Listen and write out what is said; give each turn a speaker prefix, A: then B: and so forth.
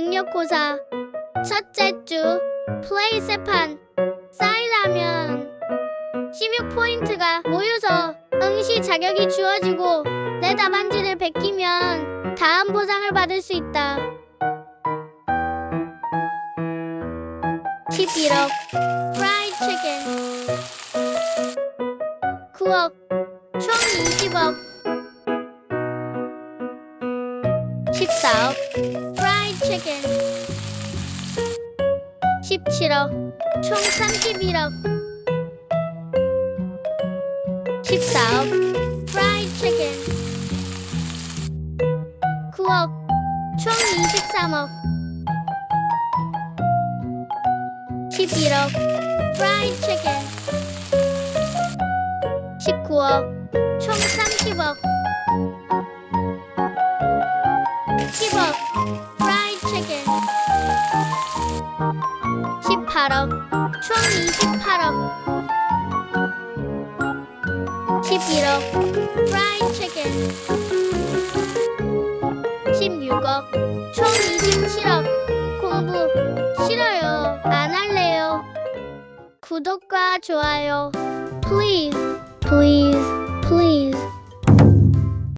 A: 학력고사. 첫째 주 플레이 세판 쌀라면. 16포인트가 모여서 응시 자격이 주어지고 내 답안지를 베끼면 다음 보상을 받을 수 있다. 11억 프라이 치킨. 9억 총 20억. 14억 프라이 치킨 17억 총 31억 14억 프라이 치킨 9억 총 23억 11억 프라이 치킨 19억 총 30억 10억 18억 총 28억. 11억 프라이 치킨 16억 총 27억. 공부 싫어요. 안 할래요. 구독과 좋아요 please. Please